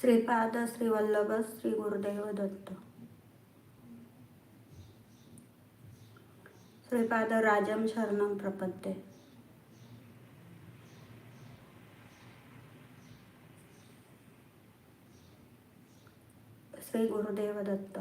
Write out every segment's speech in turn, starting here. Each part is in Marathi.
श्रीपाद श्रीवल्लभ श्री गुरुदेव दत्त श्रीपाद राजम शरणम प्रपद्ये. श्री गुरुदेव दत्त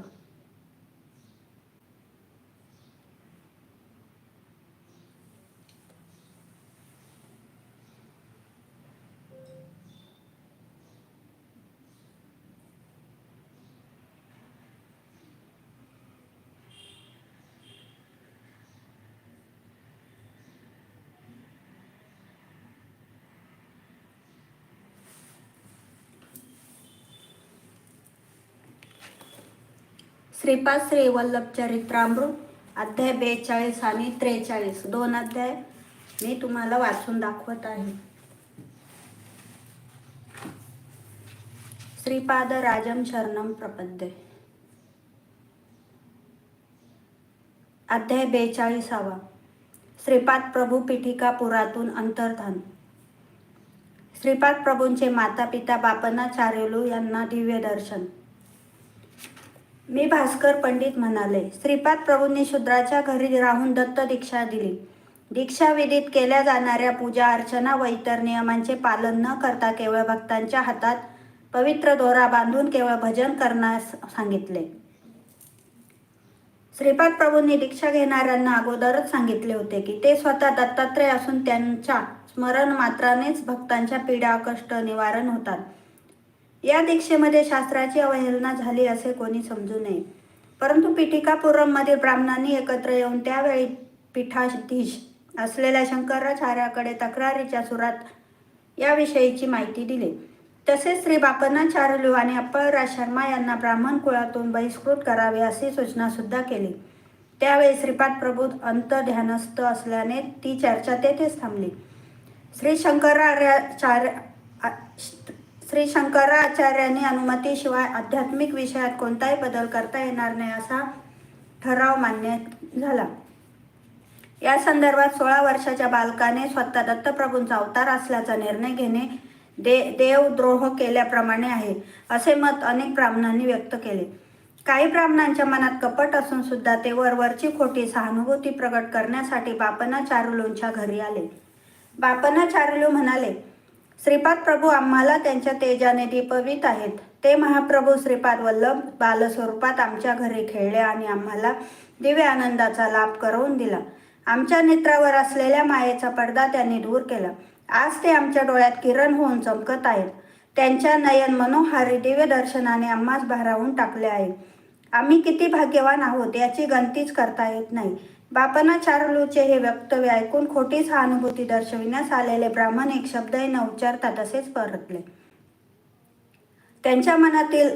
श्रीपाद श्री वल्लभ चरित्रामृत अध्याय बेचाळीस आणि त्रेचाळीस. दोन अध्याय मी तुम्हाला वाचून दाखवत आहे. श्रीपाद राजम शरणम प्रपद्ये. अध्याय बेचाळीसावा. श्रीपाद प्रभू पीठिका पुरातून अंतर्धान. श्रीपाद प्रभूंचे माता पिता बापना चारेलू यांना दिव्य दर्शन. मी भास्कर पंडित म्हणाले श्रीपाद प्रभूंनी शूद्राच्या घरी राहून दत्त दीक्षा दिली. दीक्षा विधीत केल्या जाणाऱ्या पूजा अर्चना व इतर नियमांचे पालन न करता केवळ भक्तांच्या हातात पवित्र दोरा बांधून केवळ भजन करण्यास सांगितले. श्रीपाद प्रभूंनी दीक्षा घेणाऱ्यांना अगोदरच सांगितले होते की ते स्वतः दत्तात्रय असून त्यांच्या स्मरण मात्रानेच भक्तांच्या पीडा कष्ट निवारण होतात. या दीक्षेमध्ये शास्त्राची अवहेलना झाली असे कोणी समजू नये. परंतु पीठिकापुरममधील ब्राह्मणांनी एकत्र येऊन त्यावेळी पीठाधीश असलेल्या शंकराचार्याकडे तक्रारीच्या सुरात याविषयीची माहिती दिली. तसेच श्री बापनाचार्यलू आणि अप्पळराज शर्मा यांना ब्राह्मण कुळातून बहिष्कृत करावे अशी सूचना सुद्धा केली. त्यावेळी श्रीपाद प्रभू अंतध्यानस्थ असल्याने ती चर्चा तेथेच थांबली. श्री शंकराचार्य श्री शंकराचार्यांनी अनुमतीशिवाय आध्यात्मिक विषयात कोणताही बदल करता येणार नाही असा ठराव मान्य झाला. या संदर्भात सोळा वर्षाच्या बालकाने स्वतः दत्तप्रभूंचा अवतार असल्याचा निर्णय घेणे दे देवद्रोह केल्याप्रमाणे आहे असे मत अनेक ब्राह्मणांनी व्यक्त केले. काही ब्राह्मणांच्या मनात कपट असून सुद्धा ते वरवरची खोटी सहानुभूती प्रकट करण्यासाठी बापना चारुलूंच्या घरी आले. बापना चारुलू म्हणाले श्रीपाद प्रभू आम्हाला त्यांच्या तेजाने दीपवित आहेत. ते महाप्रभू श्रीपाद वल्लभ बालस्वरूपात आमच्या घरी खेळले आणि आम्हाला दिव्य आनंदाचा लाभ करवून दिला. आमच्या नेत्रावर असलेल्या मायेचा पडदा त्यांनी दूर केला. आज ते आमच्या डोळ्यात किरण होऊन चमकत आहेत. त्यांच्या नयन मनोहारी दिव्य दर्शनाने आम्हाच भारावून टाकले आहे. आम्ही किती भाग्यवान आहोत याची गणतीच करता येत नाही. बापना चारलूचे हे वक्तव्य ऐकून खोटी सहानुभूती दर्शविण्यास आलेले ब्राह्मण एक शब्दही न उच्चारता तसेच परतले. त्यांच्या मनातील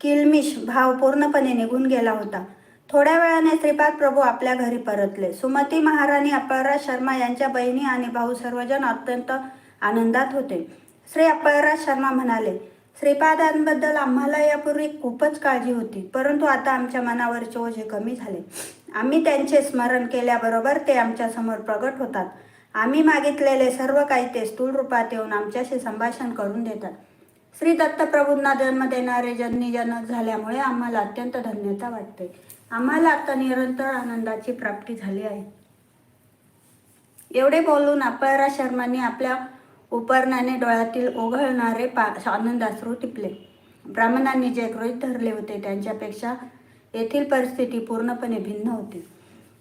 किलमिश भाव पूर्णपणे निघून गेला होता. थोड्या वेळाने श्रीपाद प्रभू आपल्या घरी परतले. सुमती महाराणी अप्पळराज शर्मा यांच्या बहिणी आणि भाऊ सर्वजण अत्यंत आनंदात होते. श्री अप्पळराज शर्मा म्हणाले श्रीपादांबद्दल आम्हाला यापूर्वी खूपच काळजी होती. परंतु आता आमच्या मनावरचे ओझे कमी झाले. आम्ही त्यांचे स्मरण केल्याबरोबर ते आमच्यासमोर प्रगट होतात. आम्ही मागितलेले सर्व काही ते स्थूल रूपात येऊन आमच्याशी संभाषण करून देतात. श्री दत्तप्रभूंना जन्म देणारे जननी जनक झाल्यामुळे आम्हाला अत्यंत धन्यता वाटते. आम्हाला आता निरंतर आनंदाची प्राप्ती झाली आहे. एवढे बोलून अपयरा शर्मांनी आपल्या उपरणाने डोळ्यातील ओघळणारे पा आनंदाश्रू टिपले. ब्राह्मणांनी जे गृहित धरले होते त्यांच्यापेक्षा येथील परिस्थिती पूर्णपणे भिन्न होती.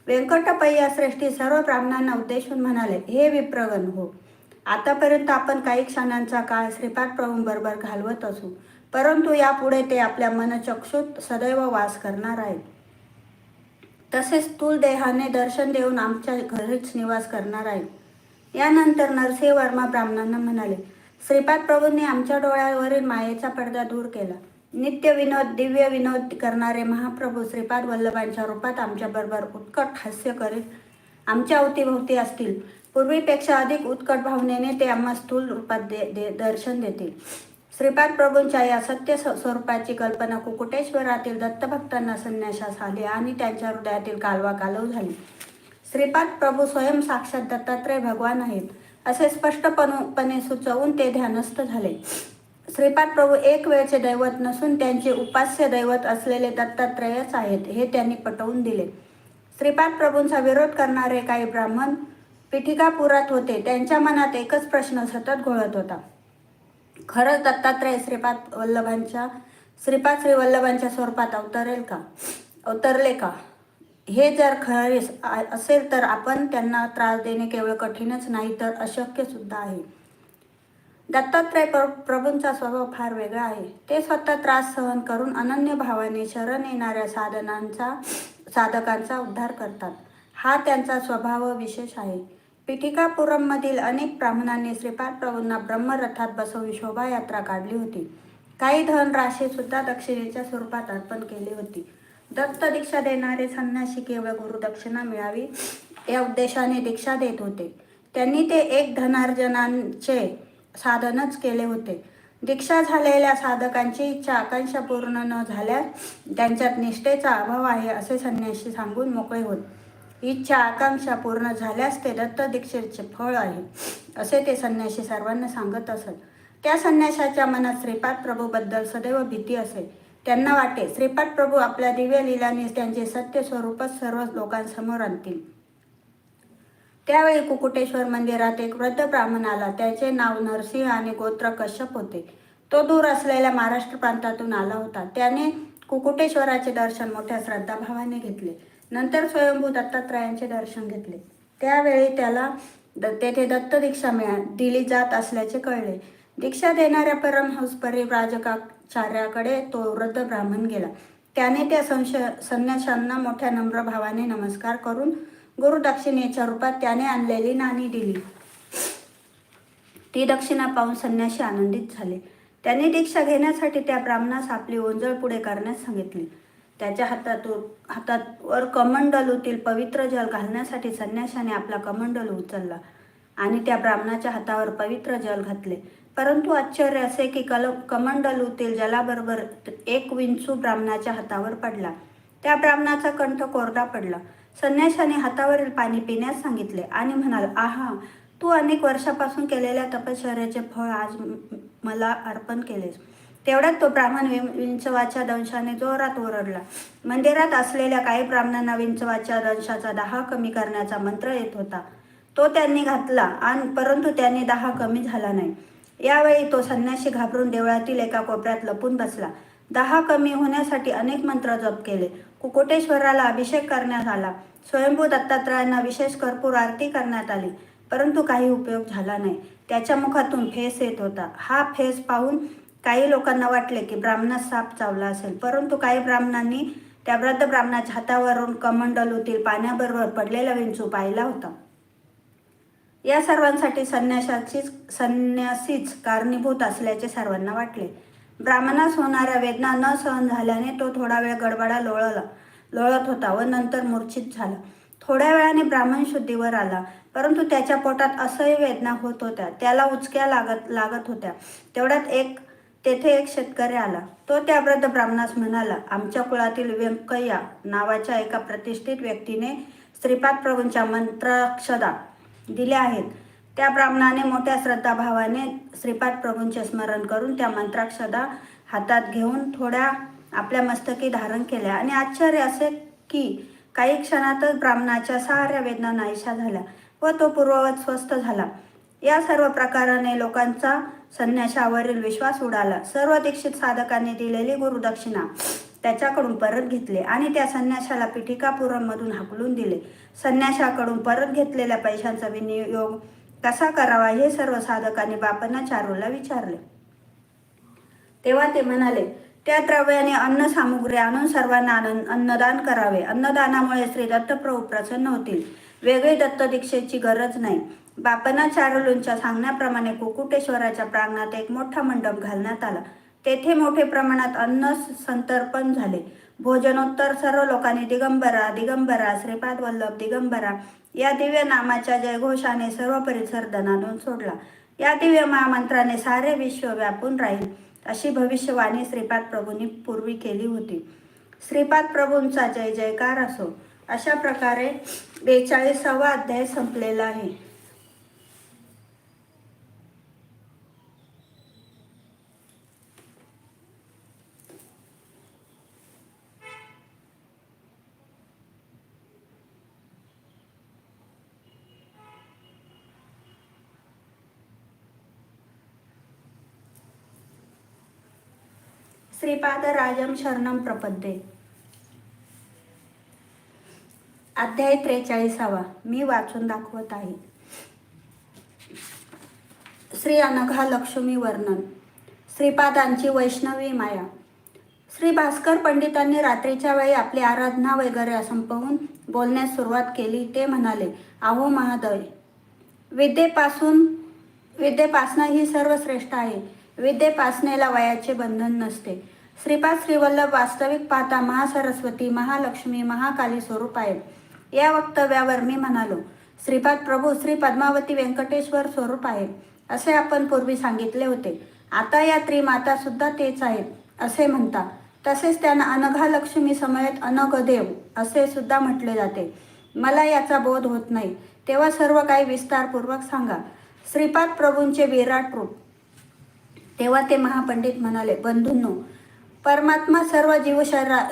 व्यंकटपय्या श्रेष्ठी सर्व ब्राह्मणांना उद्देशून म्हणाले हे विप्रगण हो. आतापर्यंत आपण काही क्षणांचा काळ श्रीपाद प्रभूंबरोबर घालवत असू परंतु यापुढे ते आपल्या मनचक्षुत सदैव वास करणार आहेत. तसेच स्थूल देहाने दर्शन देऊन आमच्या घरीच निवास करणार आहेत. यानंतर नरसिंह वर्मा ब्राह्मणांना म्हणाले श्रीपाद प्रभूंनी आमच्या डोळ्यावरील मायेचा पडदा दूर केला. नित्य विनोद दिव्य विनोद करणारे महाप्रभू श्रीपाद वल्लभांच्या रूपात आमच्याबरोबर उत्कट हास्य करीत आमच्या अवतीभोवती असतील. पूर्वीपेक्षा अधिक उत्कट भावनेने ते आम्हा स्थूल रूपात दे, दे दर्शन देतील. श्रीपाद प्रभूंच्या या सत्य स्वरूपाची कल्पना कुकुटेश्वरातील दत्तभक्तांना संन्यासास आली आणि त्यांच्या हृदयातील कालवा कालव झाली. श्रीपाद प्रभू स्वयं साक्षात दत्तात्रय भगवान आहेत असे स्पष्टपणे सुचवून ते ध्यानस्थ झाले. श्रीपाद प्रभू एक वेळचे दैवत नसून त्यांचे उपास्य दैवत असलेले दत्तात्रेयच आहेत हे त्यांनी पटवून दिले. श्रीपाद प्रभूंचा विरोध करणारे काही ब्राह्मण पिठिकापुरात होते त्यांच्या मनात एकच प्रश्न सतत घोळत होता. खरंच दत्तात्रय श्रीपाद वल्लभांच्या श्रीपाद श्री वल्लभांच्या स्वरूपात अवतरेल का? अवतरले का? हे जर खरे असेल तर आपण त्यांना त्रास देणे केवळ कठीणच नाही तर अशक्य सुद्धा आहे. दत्तात्रय प्र- प्रभूंचा स्वभाव फार वेगळा आहे. ते स्वतः त्रास सहन करून अनन्य भावाने शरण येणाऱ्या साधनांचा साधकांचा उद्धार करतात. हा त्यांचा स्वभाव विशेष आहे. पिठिकापुरममधील अनेक ब्राह्मणांनी श्रीपाद प्रभूंना ब्रह्मरथात बसवून शोभायात्रा काढली होती. काही धनराशी सुद्धा दक्षिणेच्या स्वरूपात अर्पण केली होती. दत्त दीक्षा देणारे संन्यासी केवळ गुरुदक्षिणा मिळावी या उद्देशाने दीक्षा देत होते. त्यांनी ते एक धनार्जनांचे साधनच केले होते. दीक्षा झालेल्या साधकांची इच्छा आकांक्षा पूर्ण न झाल्यास त्यांच्यात निष्ठेचा अभाव आहे असे संन्याशी सांगून मोकळे होत. इच्छा आकांक्षा पूर्ण झाल्यास ते दत्त दीक्षेचे फळ आहे असे ते संन्याशी सर्वांना सांगत असत. त्या संन्याशाच्या मनात श्रीपाद प्रभूबद्दल सदैव भीती असे. त्यांना वाटे. श्रीपाद प्रभू आपल्या दिव्य लिलाने त्यांचे सत्य स्वरूपच सर्व लोकांसमोर आणतील. त्यावेळी कुकुटेश्वर मंदिरात एक वृद्ध ब्राह्मण आला. त्याचे नाव नरसिंह आणि गोत्र कश्यप होते. तो दूर असलेल्या महाराष्ट्र प्रांतातून आला होता. त्याने कुकुटेश्वराचे दर्शन मोठ्या श्रद्धाभावाने घेतले. नंतर स्वयंभू दत्तात्रयांचे दर्शन घेतले. त्यावेळी त्याला तेथे दत्त दीक्षा मिळा दिली जात असल्याचे कळले. दीक्षा देणाऱ्या परमहंस परिव्राजकाचार्याकडे तो वृद्ध ब्राह्मण गेला. त्याने त्या संश संन्याशांना मोठ्या नम्र भावाने नमस्कार करून गुरुदक्षिणेच्या रूपात त्याने आणलेली नाणी दिली. ती दक्षिणा पाहून संन्याशी आनंदित झाले. त्यांनी दीक्षा घेण्यासाठी त्या ब्राह्मणास आपली ओंजळ पुढे करण्यास सांगितले. त्याच्या हातातून हातात वर कमंडलूतील पवित्र जल घालण्यासाठी संन्याशाने आपला कमंडलू उचलला आणि त्या ब्राह्मणाच्या हातावर पवित्र जल घातले. परंतु आश्चर्य असे की कल कमंडलूतील जलाबरोबर एक विंचू ब्राह्मणाच्या हातावर पडला. त्या ब्राह्मणाचा कंठ कोरडा पडला. संन्याशाने हातावरील पाणी पिण्यास सांगितले आणि म्हणाल आहा तू अनेक वर्षापासून केलेल्या तपश्चर्याचे फळ आज मला अर्पण केलेस. तेवढ्यात तो ब्राह्मण विं- विंचवाच्या दंशाने जोरात ओरडला. मंदिरात असलेल्या काही ब्राह्मणांना विंचवाच्या दंशाचा दहा कमी करण्याचा मंत्र येत होता. तो त्यांनी घातला आणि परंतु त्यांनी दहा कमी झाला नाही. यावेळी तो संन्याशी घाबरून देवळातील एका कोपऱ्यात लपून बसला. दहा कमी होण्यासाठी अनेक मंत्र जप केले. कुकुटेश्वराला अभिषेक करण्यात आला. स्वयंभू दत्तात्रयांना विशेष कर्पूर आरती करण्यात आली. परंतु काही उपयोग झाला नाही. त्याच्या मुखातून फेस येत होता. हा फेस पाहून काही लोकांना वाटले की ब्राह्मणास साप चावला असेल. परंतु काही ब्राह्मणांनी त्या वृद्ध ब्राह्मणाच्या हातावरून कमंडलूतील पाण्याबरोबर पडलेला विंचू पाहिला होता. या सर्वांसाठी संन्यासाचीच संन्यासीच कारणीभूत असल्याचे सर्वांना वाटले. ब्राह्मणास होणाऱ्या वेदना न सहन झाल्याने तो थोडा वेळ गडबडा लोळला लोळत होता व नंतर मूर्छित झाला. थोड्या वेळाने ब्राह्मण शुद्धीवर आला परंतु त्याच्या पोटात असह्य वेदना होत होत्या. त्याला उचक्या लागत लागत होत्या. तेवढ्यात एक तेथे एक शेतकरी आला. तो त्या वृद्ध ब्राह्मणास म्हणाला आमच्या कुळातील व्यंकय्या नावाच्या एका प्रतिष्ठित व्यक्तीने श्रीपाद प्रभूंच्या मंत्राक्षदा दिल्या आहेत. त्या ब्राह्मणाने मोठ्या श्रद्धाभावाने श्रीपाद प्रभूंचे स्मरण करून त्या मंत्राक्षदा हातात घेऊन थोड्या आपल्या मस्तकी धारण केल्या. आणि आश्चर्य असे की काही क्षणातच ब्राह्मणाच्या साऱ्या वेदना नाहीशा झाल्या व तो पूर्ववत स्वस्थ झाला. या सर्व प्रकाराने लोकांचा संन्याशावरील विश्वास उडाला. सर्व दीक्षित साधकांनी दिलेली गुरुदक्षिणा. त्याच्याकडून परत घेतले आणि त्या संन्याशाला पिठिकापुरममधून हाकलून दिले. संन्याशाकडून परत घेतलेल्या पैशांचा विनियोग कसा करावा हे सर्व साधकांनी बापांना चारूला विचारले. तेव्हा ते म्हणाले त्या द्रव्याने अन्न सामुग्री आणून सर्वांना आनंद अन्नदान करावे. अन्नदानामुळे श्री दत्तप्रभू प्रसन्न होतील. वेगळी दत्त दीक्षेची गरज नाही. बापना चारुलूंच्या सांगण्याप्रमाणे कुकुटेश्वराच्या प्रांगणात एक मोठा मंडप घालण्यात आला. तेथे मोठे प्रमाणात अन्न संतर्पण झाले. भोजनोत्तर सर्व लोकांनी दिगंबरा दिगंबरा श्रीपाद वल्लभ दिगंबरा या दिव्य नामाच्या जयघोषाने सर्व परिसर दनादून सोडला. या दिव्य महामंत्राने सारे विश्व व्यापून राहील अशी भविष्यवाणी श्रीपाद प्रभूंनी पूर्वी केली होती. श्रीपाद प्रभूंचा जय जयकार असो. अशा प्रकारे बेचाळीसावा अध्याय संपलेला आहे. श्रीपाद राजम शरणम प्रपद्ये. अध्याय त्रेचाळीसावा. मी वाचून दाखवत आहे. श्री अनघा लक्ष्मी वर्णन. श्रीपादांची वैष्णवी माया. श्री भास्कर पंडितांनी रात्रीच्या वेळी आपली आराधना वगैरे संपवून बोलण्यास सुरुवात केली. ते म्हणाले आहो महादय विद्येपासून विद्येपासना ही सर्वश्रेष्ठ आहे. विद्येपासनेला वयाचे बंधन नसते. श्रीपाद श्रीवल्लभ वास्तविक पाहता महासरस्वती महालक्ष्मी महाकाली स्वरूप आहेत या वक्तव्यावर मी म्हणालो श्रीपाद प्रभू श्री पद्मावती व्यंकटेश्वर स्वरूप आहे. असे आपण पूर्वी सांगितले होते. आता या त्रिमाता सुद्धा तेच आहेत असे म्हणतात. तसेच त्यांना अनघा लक्ष्मी समयेत अनघदेव असे सुद्धा म्हटले जाते. मला याचा बोध होत नाही. तेव्हा सर्व काही विस्तारपूर्वक सांगा. श्रीपाद प्रभूंचे विराट रूप. तेव्हा ते महापंडित म्हणाले बंधूंनो परमात्मा सर्व जीवशरा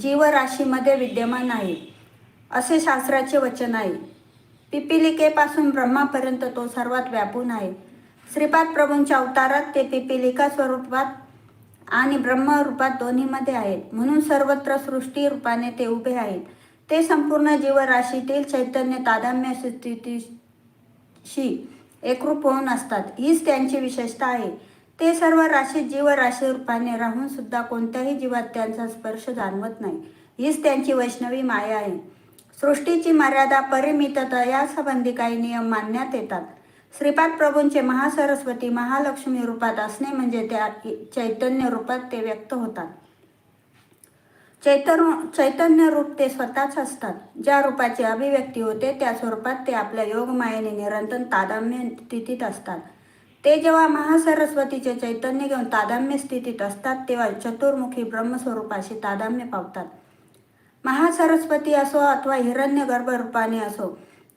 जीवराशीमध्ये विद्यमान आहे. असे शास्त्राचे वचन आहे. पिपिलिकेपासून ब्रह्मापर्यंत तो सर्वात व्यापून आहे. श्रीपाद प्रभूंच्या अवतारात ते पिपिलिका स्वरूपात आणि ब्रह्मरूपात दोन्हीमध्ये आहेत. म्हणून सर्वत्र सृष्टी रूपाने ते उभे आहेत. ते संपूर्ण जीवराशीतील चैतन्य तादाम्य स्थितीशी एकरूप होऊन असतात. हीच त्यांची विशेषता आहे. ते सर्व राशीत जीवराशी रूपाने राहून सुद्धा कोणत्याही जीवात त्यांचा स्पर्श जाणवत नाही. हीच त्यांची वैष्णवी माया आहे. सृष्टीची मर्यादा परिमितता यासंबंधी काही नियम मानण्यात येतात. श्रीपाद प्रभूंचे महासरस्वती महालक्ष्मी रूपात असणे म्हणजे त्या चैतन्य रूपात ते व्यक्त होतात. चैतन चैतन्य रूप ते स्वतःच असतात. ज्या रूपाची अभिव्यक्ती होते त्या स्वरूपात ते आपल्या योगमायेने निरंतर तादाम्य स्थितीत असतात. ते जेव्हा महासरस्वतीचे चैतन्य घेऊन तादाम्य स्थितीत असतात तेव्हा चतुर्मुखी ब्रह्मस्वरूपाशी तादाम्य पावतात. महासरस्वती असो अथवा हिरण्य गर्भ रूपाने असो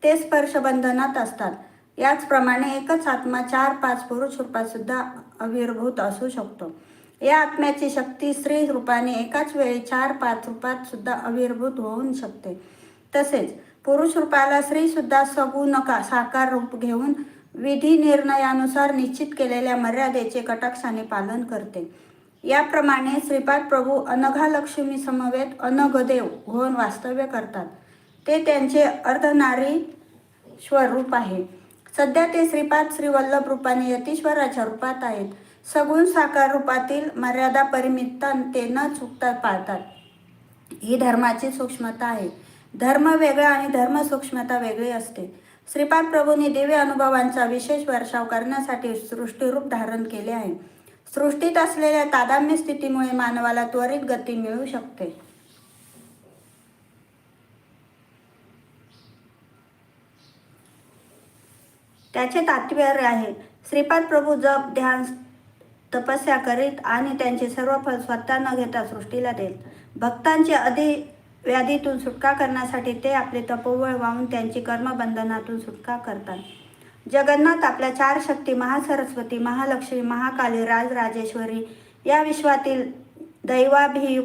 ते स्पर्शबंधनात असतात. याचप्रमाणे एकच आत्मा चार पाच पुरुष रूपात सुद्धा आविर्भूत असू शकतो. या आत्म्याची शक्ती स्त्री रूपाने एकाच वेळी चार पाच रूपात सुद्धा आविर्भूत होऊ शकते. तसेच पुरुष रूपाला स्त्री सुद्धा सगुण का साकार रूप घेऊन विधी निर्णयानुसार निश्चित केलेल्या मर्यादेचे कटाक्षाने पालन करते. याप्रमाणे श्रीपाद प्रभू अनघालक्ष्मी समवेत अनघदेव होऊन वास्तव्य करतात. ते त्यांचे अर्धनारी स्वरूप आहे. सध्या ते श्रीपाद श्रीवल्लभ रूपाने यतीश्वराच्या रूपात आहेत. सगुण साकार रूपातील मर्यादा परिमितता ते न चुकता पाळतात. ही धर्माची सूक्ष्मता आहे. धर्म वेगळा आणि धर्म सूक्ष्मता वेगळी असते. श्रीपाद प्रभूंनी दिव्य अनुभवांचा विशेष वर्षाव करण्यासाठी सृष्टीरूप धारण केले आहे. सृष्टीत असलेल्या तादाम्य स्थितीमुळे मानवाला त्वरित गती मिळू शकते. त्याचे तात्पर्य आहे. श्रीपाद प्रभू जप ध्यान तपस्या करीत आणि त्यांचे सर्व फल स्वतः न घेता सृष्टीला देत. भक्तांचे अधि व्याधीतून सुटका करण्यासाठी ते आपले तपोबळ वाहून त्यांची कर्मबंधनातून सुटका करतात. जगन्नाथ आपल्या चार शक्ती महासरस्वती महालक्ष्मी महाकाली राजराजेश्वरी या विश्वातील दैवाभियु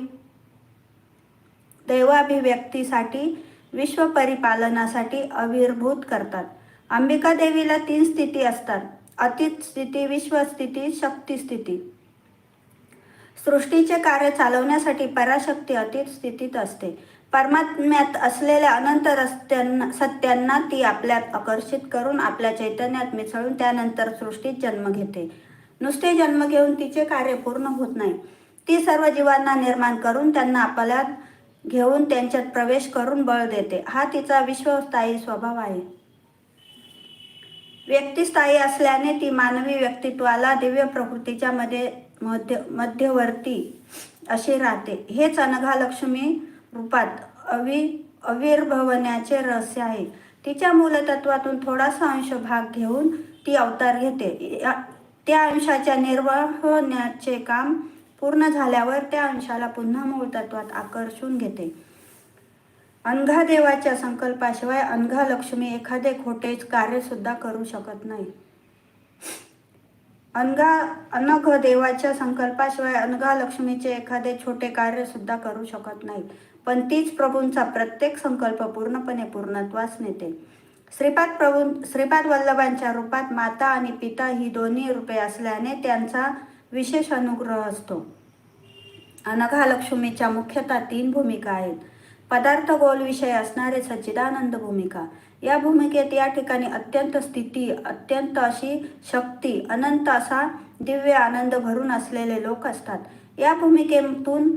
दैवाभिव्यक्तीसाठी विश्वपरिपालनासाठी आविर्भूत करतात. अंबिका देवीला तीन स्थिती असतात. अतिथ स्थिती विश्वस्थिती शक्तिस्थिती सृष्टीचे कार्य चालवण्यासाठी पराशक्ती अतीत स्थितीत असते. परमात्म्यात असलेल्या अनंत रस्त्यांना सत्यांना ती आपल्यात आकर्षित करून आपल्या चैतन्यात मिसळून त्यानंतर सृष्टीत जन्म घेते. नुसते जन्म घेऊन तिचे कार्य पूर्ण होत नाही. ती सर्व जीवांना निर्माण करून त्यांना आपल्यात घेऊन त्यांच्यात प्रवेश करून बळ देते. हा तिचा विश्वस्थायी स्वभाव आहे. व्यक्तिस्थायी असल्याने ती मानवी व्यक्तित्वाला दिव्य प्रकृतीच्या मध्ये मध्य मध्यवर्ती असे राहते. हेच अनघा लक्ष्मी रूपात अवि अविर्भवण्याचे रहस्य आहे. तिच्या मूलतत्वातून थोडासा अंश भाग घेऊन ती अवतार घेते. त्या अंशाच्या निर्वाहण्याचे काम पूर्ण झाल्यावर त्या अंशाला पुन्हा मूळ तत्वात आकर्षून घेते. अनघा देवाच्या संकल्पाशिवाय अनघा लक्ष्मी एखादे खोटेच कार्यसुद्धा करू शकत नाही. अनगा अनघ देवाच्या संकल्पाशिवाय अनघा लक्ष्मीचे एखादे छोटे कार्य सुद्धा करू शकत नाही पण तीच प्रभूंचा प्रत्येक संकल्प पूर्णपणे पूर्णत्वास नेते. श्रीपाद प्रभू श्रीपाद वल्लभांच्या रूपात माता आणि पिता ही दोन्ही रूपे असल्याने त्यांचा विशेष अनुग्रह असतो. अनघा लक्ष्मीच्या मुख्यतः तीन भूमिका आहेत. पदार्थ गोल विषय असणारे सच्चिदानंद भूमिका या भूमिकेत या ठिकाणी अत्यंत स्थिती अत्यंत अशी शक्ती अनंत असा दिव्य आनंद भरून असलेले लोक असतात. या भूमिकेतून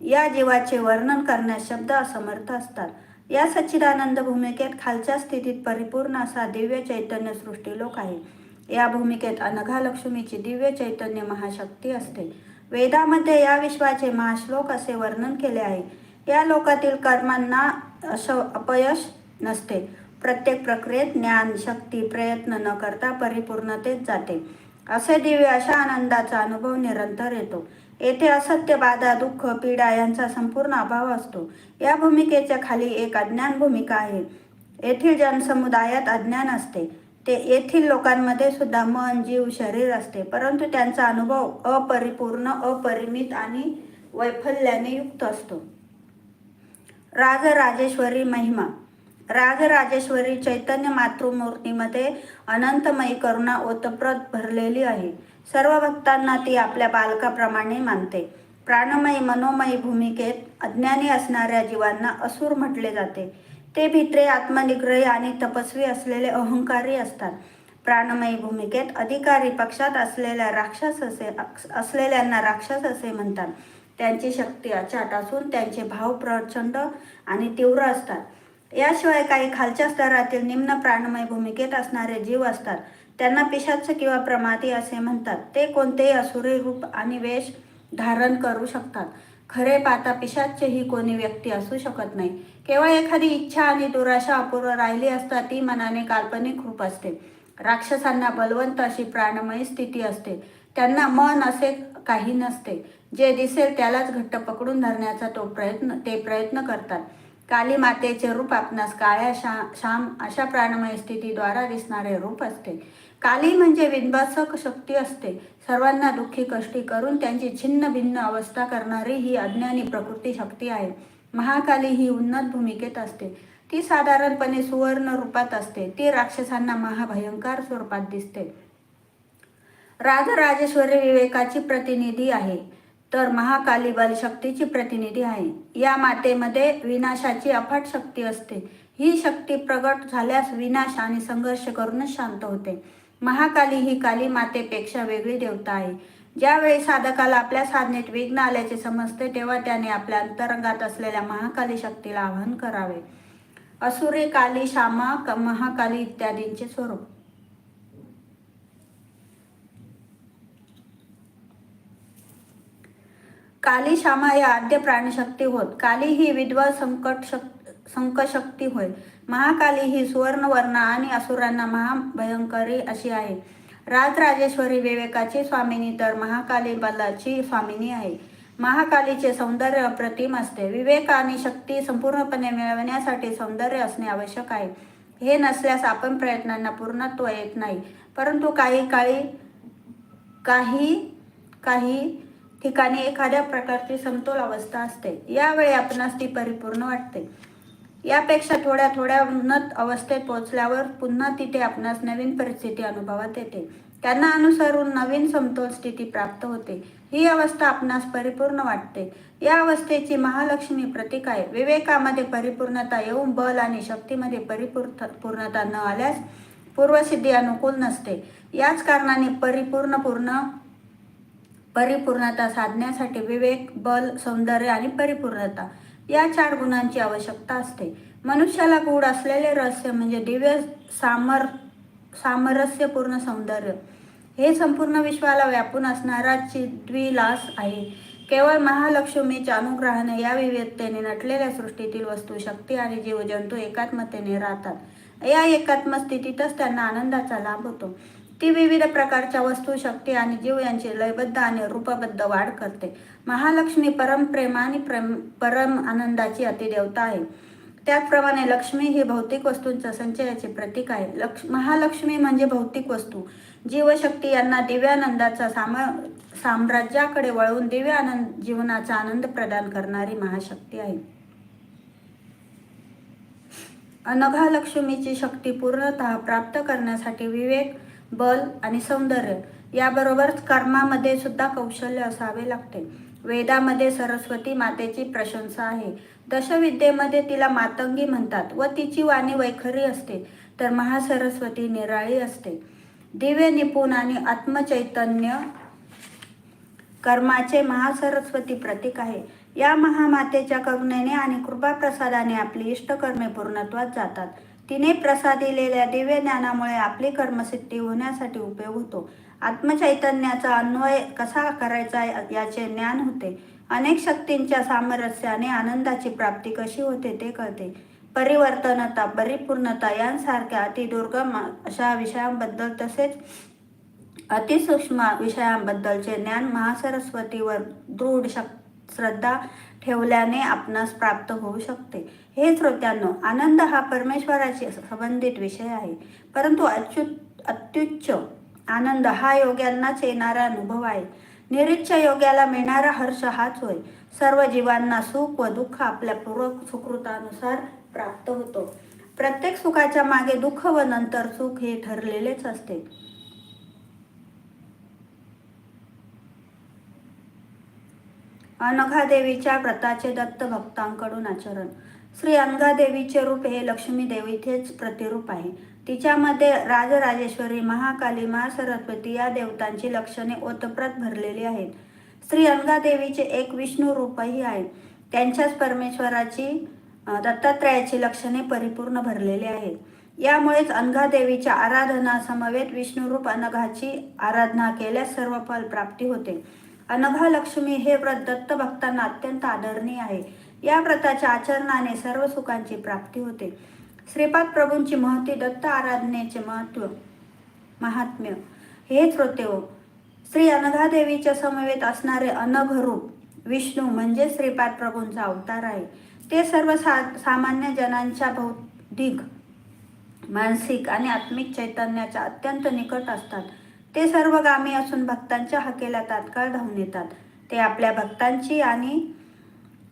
या जीवाचे वर्णन करण्यास शब्द असमर्थ असतात. या सच्चिदानंद भूमिकेत खालच्या स्थितीत परिपूर्ण असा दिव्य चैतन्य सृष्टी लोक आहे. या भूमिकेत अनघा लक्ष्मीची दिव्य चैतन्य महाशक्ती असते. वेदामध्ये या विश्वाचे महाश्लोक असे वर्णन केले आहे. या लोकातील कर्मांना अश अपयश नसते. प्रत्येक प्रक्रियेत ज्ञान शक्ती प्रयत्न न करता परिपूर्णतेत जाते. असे दिव्य अशा आनंदाचा अनुभव निरंतर येतो. येथे असत्य बाधा दुःख पीडा यांचा संपूर्ण अभाव असतो. या भूमिकेच्या खाली एक अज्ञान भूमिका आहे. येथील जनसमुदायात अज्ञान असते. ते येथील लोकांमध्ये सुद्धा मन जीव शरीर असते. परंतु त्यांचा अनुभव अपरिपूर्ण अपरिमित आणि वैफल्याने युक्त असतो. राजराजेश्वरी महिमा. राजराजेश्वरी चैतन्य मातृमूर्तीमध्ये अनंतमयी करुणा ओतप्रत भरलेली आहे. सर्व भक्तांना ती आपल्या बालकाप्रमाणे मानते. प्राणमयी मनोमयी भूमिकेत अज्ञानी असणाऱ्या जीवांना असुर म्हटले जाते. ते भित्रे आत्मनिग्रही आणि तपस्वी असलेले अहंकारी असतात. प्राणमयी भूमिकेत अधिकारी पक्षात असलेल्या राक्षस असे असलेल्यांना राक्षस असे म्हणतात. त्यांची शक्ती अचाट असून त्यांचे भाव प्रचंड आणि तीव्र असतात. याशिवाय काही खालच्या स्तरातील निम्न प्राणमय भूमिकेत असणारे जीव असतात. त्यांना पिशाच किंवा प्रमाती असे म्हणतात. ते कोणतेही असुरी रूप आणि वेश धारण करू शकतात. खरे पाहता पिशाच्य ही कोणी व्यक्ती असू शकत नाही. केवळ एखादी इच्छा आणि दुराशा अपूर्व राहिली असता ती मनाने काल्पनिक रूप असते. राक्षसांना बलवंत अशी प्राणमयी स्थिती असते. त्यांना मन असे काही नसते. जे दिसेल त्यालाच घट्ट पकडून धरण्याचा तो प्रयत्न ते प्रयत्न करतात. काली मातेचे रूप आपणास काळ्या शा श्याम अशा प्राणमय स्थितीद्वारा दिसणारे रूप असते. काली म्हणजे विध्वंसक शक्ती असते. सर्वांना दुःखी कष्टी करून त्यांची छिन्न भिन्न अवस्था करणारी ही अज्ञानी प्रकृती शक्ती आहे. महाकाली ही उन्नत भूमिकेत असते. ती साधारणपणे सुवर्ण रूपात असते. ती राक्षसांना महाभयंकर स्वरूपात दिसते. राजराजेश्वरी विवेकाची प्रतिनिधी आहे. तर महाकाली बलशक्तीची प्रतिनिधी आहे. या मातेमध्ये विनाशाची अफाट शक्ती असते. ही शक्ती प्रगट झाल्यास विनाश आणि संघर्ष करूनच शांत होते. महाकाली ही काली मातेपेक्षा वेगळी देवता आहे. ज्यावेळी साधकाला आपल्या साधनेत विघ्न आल्याचे समजते तेव्हा त्याने आपल्या अंतरंगात असलेल्या महाकाली शक्तीला आवाहन करावे. असुरी काली श्यामा महाकाली इत्यादींचे स्वरूप. काली श्यामा या आद्य प्राणशक्ती होत. काली ही विधवा संकट शक संकशक्ती होय. महाकाली ही सुवर्णवर्ण आणि असुरांना महाभयंकरी अशी आहे. राजराजेश्वरी विवेकाची स्वामिनी तर महाकाली बलाची स्वामिनी आहे. महाकालीचे सौंदर्य अप्रतिम असते. विवेक आणि शक्ती संपूर्णपणे मिळवण्यासाठी सौंदर्य असणे आवश्यक आहे. हे नसल्यास आपण प्रयत्नांना पूर्णत्व येत नाही. परंतु काही काळी काही काही ठिकाणी एखाद्या प्रकारची समतोल अवस्था असते. यावेळी आपणास ती परिपूर्ण वाटते. यापेक्षा थोड्या थोड्या उन्नत अवस्थेत पोहोचल्यावर पुन्हा तिथे आपणास नवीन परिस्थिती अनुभवात येते. त्यांना अनुसरून नवीन समतोल स्थिती प्राप्त होते. ही अवस्था आपणास परिपूर्ण वाटते. या अवस्थेची महालक्ष्मी प्रतीक आहे. विवेकामध्ये परिपूर्णता येऊन बल आणि शक्तीमध्ये परिपूर्ण पूर्णता न आल्यास पूर्वसिद्धी अनुकूल नसते. याच कारणाने परिपूर्ण पूर्ण परिपूर्णता साधण्यासाठी विवेक बल सौंदर्य आणि परिपूर्णता या चार गुणांची आवश्यकता असते. मनुष्याला गूढ असलेले रहस्य म्हणजे दिव्य सामर सामरस्यपूर्ण सौंदर्य. हे संपूर्ण विश्वाला व्यापून असणारा चिद्विलास आहे. केवळ महालक्ष्मीच्या अनुग्रहाने या विविधतेने नटलेल्या सृष्टीतील वस्तू शक्ती आणि जीवजंतू एकात्मतेने राहतात. या एकात्म स्थितीतच त्यांना आनंदाचा लाभ होतो. ती विविध प्रकारच्या वस्तू शक्ती आणि जीव यांची लयबद्ध आणि रूपबद्ध वाढ करते. महालक्ष्मी परमप्रेम आणि प्रेम परम आनंदाची अतिदेवता आहे. त्याचप्रमाणे लक्ष्मी ही भौतिक वस्तूंच्या संचयाचे प्रतीक आहे. लक्ष महालक्ष्मी म्हणजे भौतिक वस्तू. जीवशक्ती यांना दिव्यानंदाचा साम साम्राज्याकडे वळवून दिव्य आनंद जीवनाचा आनंद प्रदान करणारी महाशक्ती आहे. अनघा लक्ष्मीची शक्ती पूर्णतः प्राप्त करण्यासाठी विवेक बल आणि सौंदर्य याबरोबरच कर्मामध्ये सुद्धा कौशल्य असावे लागते. वेदामध्ये सरस्वती मातेची प्रशंसा आहे. दशविद्येमध्ये तिला मातंगी म्हणतात व तिची वाणी वैखरी असते तर महासरस्वती निराळी असते. दिव्य निपुण आणि आत्मचैतन्य कर्माचे महासरस्वती प्रतीक आहे. या महामातेच्या करुणेने आणि कृपाप्रसादाने आपली इष्टकर्मे पूर्णत्वात जातात. तिने प्रसादिलेल्या दिव्य ज्ञानामुळे आपली कर्मसिद्धी होण्यासाठी उपयोग होतो. आत्मचैतन्याचा अन्वय कसा करायचा याचे ज्ञान होते. अनेक शक्तींच्या सामरस्याने आनंदाची प्राप्ती कशी होते ते कळते. परिवर्तनता परिपूर्णता यांसारख्या अतिदुर्गम अशा विषयांबद्दल तसेच अतिसूक्ष्म विषयांबद्दलचे ज्ञान महासरस्वतीवर दृढ शक श्रद्धा ठेवल्याने आपणास प्राप्त होऊ शकते. हे श्रोत्यांनो आनंद हा परमेश्वराशी संबंधित विषय आहे. परंतु अच्युत अत्युच्च आनंद हा योग्यांनाच येणारा अनुभव आहे. निरीच्छ योग्याला मिळणारा हर्ष हाच होय. सर्व जीवांना सुख व दुःख आपल्या पूर्व सुकृतानुसार प्राप्त होतो. प्रत्येक सुखाच्या मागे दुःख व नंतर सुख हे ठरलेलेच असते. अनघादेवीच्या व्रताचे दत्त भक्तांकडून आचरण. श्री अनघादेवीचे रूप हे लक्ष्मी देवीचेच प्रतिरूप आहे. तिच्यामध्ये राजराजेश्वरी महाकाली महासरस्वती या देवतांची लक्षणे ओतप्रत भरलेली आहेत. श्री अनघादेवीचे एक विष्णू रूपही आहे. त्यांच्याच परमेश्वराची दत्तात्रयाची लक्षणे परिपूर्ण भरलेली आहेत. यामुळेच देवीच्या आराधना समवेत विष्णुरूप अनघाची आराधना केल्यास सर्व फल प्राप्ती होते. अनघा लक्ष्मी हे व्रत दत्त भक्तांना अत्यंत आदरणीय आहे. या व्रताच्या आचरणाने सर्व सुखांची प्राप्ती होते. श्रीपाद प्रभूंची महती दत्त आराधनेचे महत्त्व महात्म्य हेच होते हो. श्री अनघादेवीच्या समवेत असणारे अनघरूप विष्णू म्हणजे श्रीपाद प्रभूंचा अवतार आहे. ते सर्व सा सामान्य जनांच्या बौद्धिक मानसिक आणि आत्मिक चैतन्याच्या अत्यंत निकट असतात. ते सर्व गामी असून भक्तांच्या हकेला तात्काळ धावून येतात. ते आपल्या भक्तांची आणि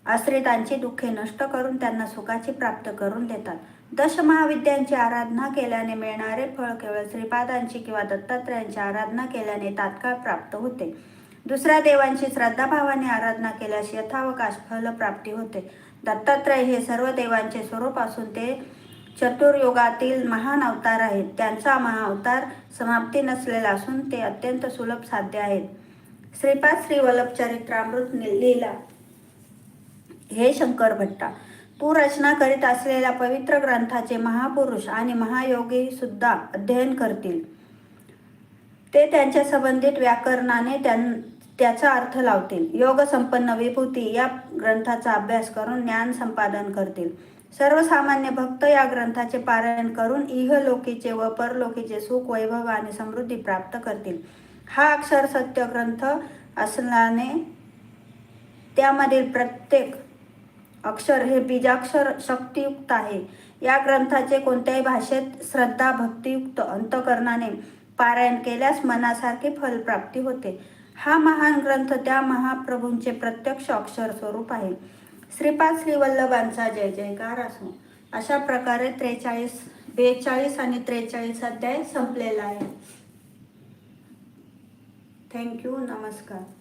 आश्रितांची दुःखे नष्ट करून त्यांना सुखाची प्राप्त करून देतात. दश महाविद्यांची आराधना केल्याने मिळणारे फळ केवळ श्रीपादांची किंवा दत्तात्रयांची आराधना केल्याने तात्काळ प्राप्त होते. दुसऱ्या देवांची श्रद्धाभावाने आराधना केल्यास यथावकाश फलप्राप्ती होते. दत्तात्रय हे सर्व देवांचे स्वरूप असून ते चतुर्युगातील महान अवतार आहेत. त्यांचा महाअवतार समाप्ती नसलेला असून ते अत्यंत सुलभ साध्य आहेत. श्रीपाद श्री वल्लभ चरित्रामृत लिहिला. हे शंकर भट्टा. तू रचना करीत असलेल्या पवित्र ग्रंथाचे महापुरुष आणि महायोगी सुद्धा अध्ययन करतील. ते त्यांच्या संबंधित व्याकरणाने त्याचा अर्थ लावतील. योग संपन्न विभूती या ग्रंथाचा अभ्यास करून ज्ञान संपादन करतील. सर्वसामान्य भक्त या ग्रंथाचे पारायण करून इहलोकीचे व परलोकीचे सुख वैभव आणि समृद्धी प्राप्त करतील. हा अक्षर सत्य ग्रंथ असल्याने त्यामधील प्रत्येक अक्षर हे बीजाक्षर शक्तियुक्त आहे. या ग्रंथाचे कोणत्याही भाषेत श्रद्धा भक्तियुक्त अंतकरणाने पारायण केल्यास मनासारखे फलप्राप्ती होते. हा महान ग्रंथ त्या महाप्रभूंचे प्रत्यक्ष अक्षर स्वरूप आहे. श्रीपाद श्रीवल्लभांचा जय जयकार असो. अशा प्रकारे त्रेचाळीस बेचाळीस आणि त्रेचाळीस अध्याय संपलेला आहे. थँक्यू नमस्कार.